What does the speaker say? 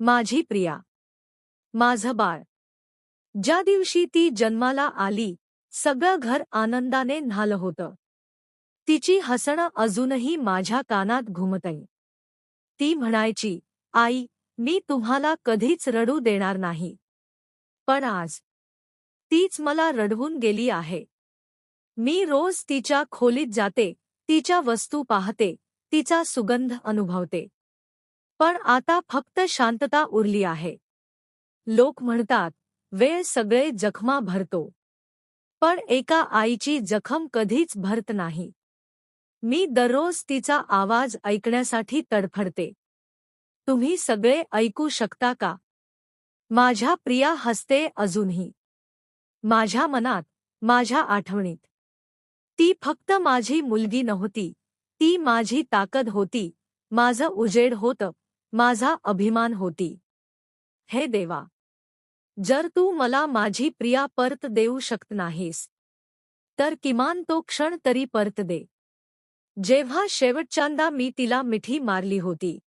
माझी प्रिया. माझं बाळ. ज्या दिवशी ती जन्माला आली सगळं घर आनंदाने न्हालं होतं. तिची हसणं अजूनही माझ्या कानात घुमतय. ती म्हणायची आई मी तुम्हाला कधीच रडू देणार नाही. पण आज तीच मला रडवून गेली आहे. मी रोज तिच्या खोलीत जाते तिच्या वस्तू पाहते तिचा सुगंध अनुभवते. पण आता फक्त शांतता उरली आहे. लोक म्हणतात वेळ सगळे जखमा भरतो. पण एका आईची जखम कधीच भरत नाही. मी दररोज तिचा आवाज ऐकण्यासाठी तडफडते. तुम्ही सगळे ऐकू शकता का? माझ्या प्रिया हसते अजूनही. माझ्या मनात माझ्या आठवणीत. ती फक्त माझी मुलगी नव्हती ती माझी ताकद होती माझं उजेड होतं. माझा अभिमान होती. हे देवा! जर तू मला माझी प्रिया परत देऊ शकत नाहीस तर किमान तो क्षण तरी परत दे. जेव्हा शेवटच्यांदा मी तिला मिठी मारली होती